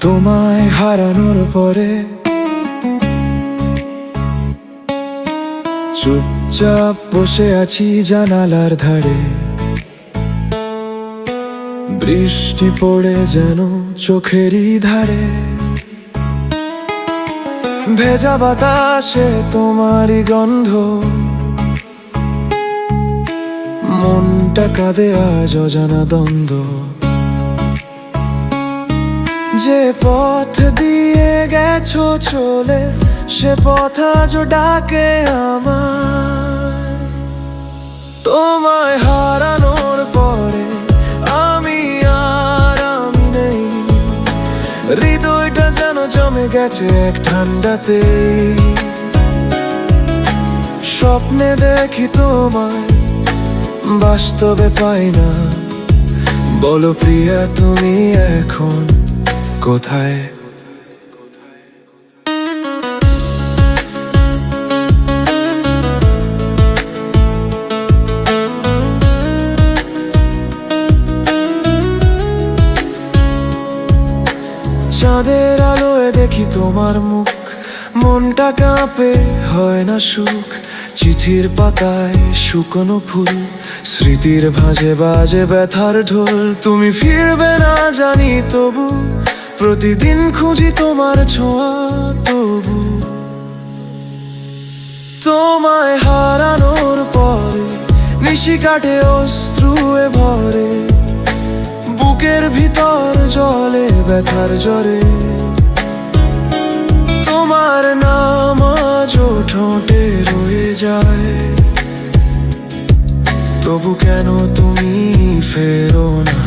তোমায় হারানোর পরে চুপচাপ বসে আছি জানালার ধারে। বৃষ্টি পড়ে যেন চোখেরই ধারে। ভেজা বাতাসে তোমারই গন্ধ। মনটা কাঁদে আজ অজানা দ্বন্দ্ব। যে পথ দিয়ে গেছো চলে, সে পথ আজ ডাকে আমায়। তোমায় হারানোর পরে আমি আর আমি নেই। হৃদয়টা যেন জমে গেছে এক ঠান্ডাতে। স্বপ্নে দেখি তোমায়, বাস্তবে পাই না। বলো প্রিয়া, তুমি এখন কোথায়? চাঁদের আলোয় দেখি তোমার মুখ। মনটা কাঁপে, হয় না সুখ। চিঠির পাতায় শুকনো ফুল। স্মৃতির ভাঁজে বাজে ব্যথার ঢোল। তুমি ফিরবে না জানি তবু। প্রতিদিন খুঁজি তোমার ছোঁয়া, তবু তোমায় হারানোর পরে নিশি কাটে অশ্রুয়ে ভরে, বুকের ভিতর জলে ব্যথার জ্বরে। তোমার নাম ঠোঁটে রয়ে যায়। তবু কেন তুমি ফেরো না?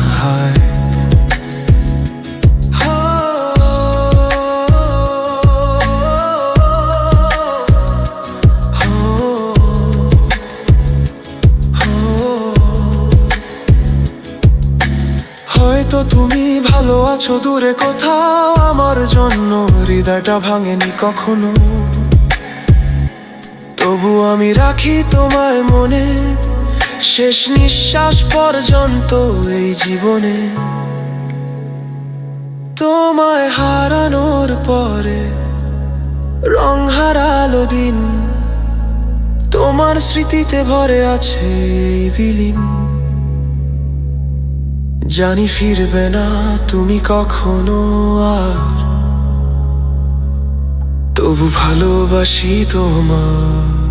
হয়তো তুমি ভালো আছো দূরে কোথাও? আমার জন্য হৃদয়টা ভাঙেনি কখনো। তবু আমি রাখি তোমায় মনে। শেষ নিঃশ্বাস পর্যন্ত এই জীবনে। তোমায় হারানোর পরে রং হারালো দিন। তোমার স্মৃতিতে ভরে আছে বিলীন। জানি ফিরবে না তুমি কখনো আর। তবু ভালোবাসি তোমার।